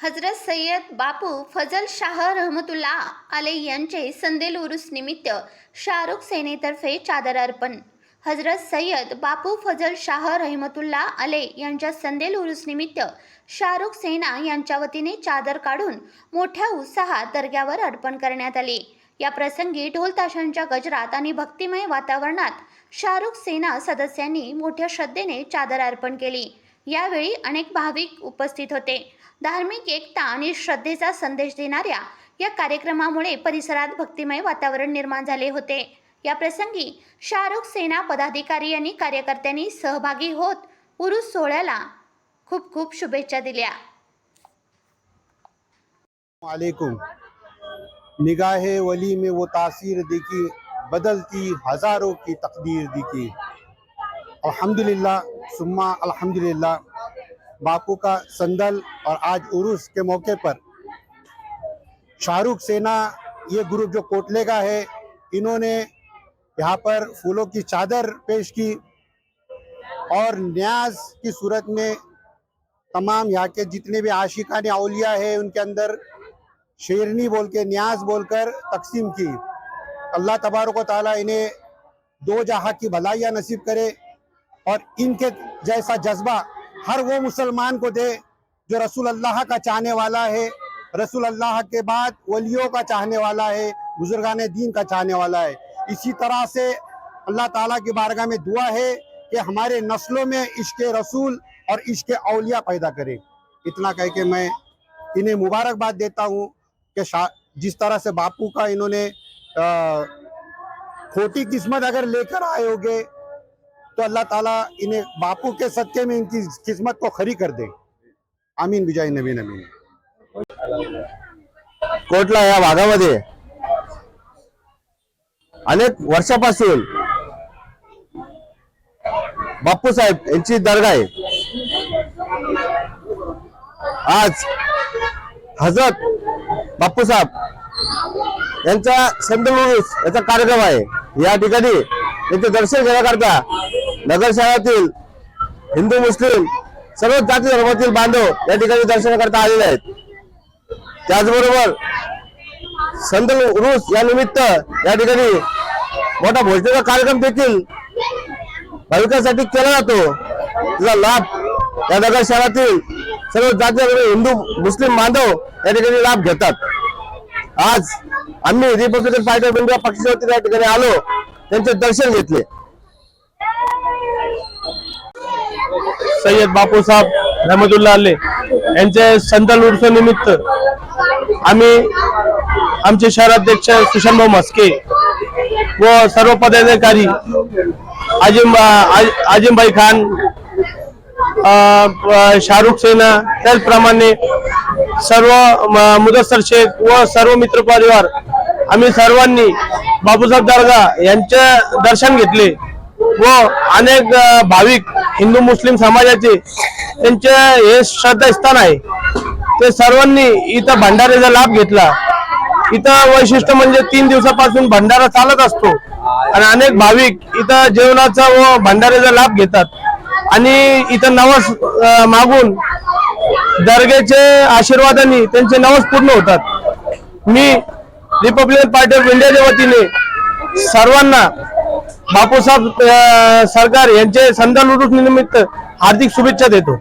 हजरत सय्यद बापू फजल शाह रहमतुल्ला आले यांचे संदेल उरुस निमित्त शाहरुख सेनेतर्फे चादर अर्पण. हजरत सय्यद बापू फजल शाह रहमतुल्ला आले यांच्या संदेल उरुस निमित्त शाहरुख सेना यांच्या वतीने चादर काढून मोठ्या उत्साहात दर्ग्यावर अर्पण करण्यात आली. या प्रसंगी ढोल ताशांच्या गजरात आणि भक्तिमय वातावरणात शाहरुख सेना सदस्यांनी मोठ्या श्रद्धेने चादर अर्पण केली. यावेळी अनेक भाविक उपस्थित होते. धार्मिक एकता आणि श्रद्धेचा संदेश देणाऱ्या या कार्यक्रमामुळे परिसरात भक्तिमय वातावरण निर्माण झाले होते. या प्रसंगी शाहरुख सेना पदाधिकारी आणि कार्यकर्त्यांनी सहभागी होत उरुस सोहळ्याला खूप खूप शुभेच्छा दिल्या. वालेकुम निगाह वली में वो तासीर देखी बदलती हजारों की तकदीर देखी। अल्हम्दुलिल्लाह सुम्मा अल्हम्दुलिल्लाह। बापू का संदल और आज उर्स के मौके पर शाहरुख सेना, ये ग्रुप जो कोटले का है, इन्होंने यहाँ पर फूलों की चादर पेश की और न्याज की सूरत में तमाम यहाँ के जितने भी आशिका ने अलिया है, उनके अंदर शेरनी बोल के न्याज बोलकर तकसीम की। अल्लाह तबारक ताला इन्हें दो जहाँ की भलाइयाँ नसीब करे और इनके जैसा जज्बा हर वो मुसलमान को दे जो रसूल अल्लाह का चाहने वाला है, रसूल अल्लाह के बाद वलियों का चाहने वाला है, बुजुर्गान दीन का चाहने वाला है। इसी तरह से अल्लाह ताला की बारगाह में दुआ है कि हमारे नस्लों में इश्क रसूल और इश्क अलिया पैदा करे। इतना कह के मैं इन्हें मुबारकबाद देता हूँ कि जिस तरह से बापू का इन्होंने खोटी किस्मत अगर लेकर आए होगे तो अल्लाह ताला इन्हें बापू के सदके में इनकी किस्मत को खरी कर दे। आमीन विजय नवीन अमीन कोटला या भागामध्ये अनेक वर्षापासून बाप्पू साहेब यांची दर्गा आहे. आज हजरत बाप्पू साहेब यांचा संत याचा कार्यक्रम आहे. या ठिकाणी त्यांचे दर्शन घेण्याकरता नगर शहरातील हिंदू मुस्लिम सर्व जाती धर्मातील बांधव या ठिकाणी दर्शनाकरता आलेले आहेत. त्याचबरोबर संत उरुस या निमित्त या ठिकाणी मोठा भोजनाचा कार्यक्रम देखील भाविकांसाठी केला जातो. त्याचा लाभ या नगर शहरातील सर्व जाती हिंदू मुस्लिम बांधव या ठिकाणी लाभ घेतात. आज आम्ही रिपब्लिकन पार्टी ऑफ इंडिया पक्षाच्या वतीने या ठिकाणी आलो. त्यांचे दर्शन घेतले. सय्यद बापूसाहेब रहमतुल्ला अल्ले यांचे संत निमित्त आम्ही आमचे शहराध्यक्ष सुशांतभाऊ मस्के व सर्व पदाधिकारी आजिम आ- आजिमभाई खान शाहरुख सेना त्याचप्रमाणे सर्व मुदस्तर मुदस्सर शेख व सर्व मित्र परिवार आम्ही सर्वांनी बापूसाहेब दर्गा यांचे दर्शन घेतले व अनेक भाविक हिंदू मुस्लिम समाजाचे त्यांचे हे श्रद्धास्थान आहे. ते सर्वांनी इथं भंडाऱ्याचा लाभ घेतला. इथं वैशिष्ट्य म्हणजे तीन दिवसापासून भंडारा चालत असतो. आणि अनेक भाविक इथं जेवणाचा व भंडाऱ्याचा लाभ घेतात. आणि इथं नवस मागून दर्ग्याचे आशीर्वादाने त्यांचे नवस पूर्ण होतात. मी रिपब्लिकन पार्टी ऑफ इंडियाच्या वतीने सर्वांना बापूसाहेब सरकार यांचे संदल निमित्त हार्दिक शुभेच्छा देतो.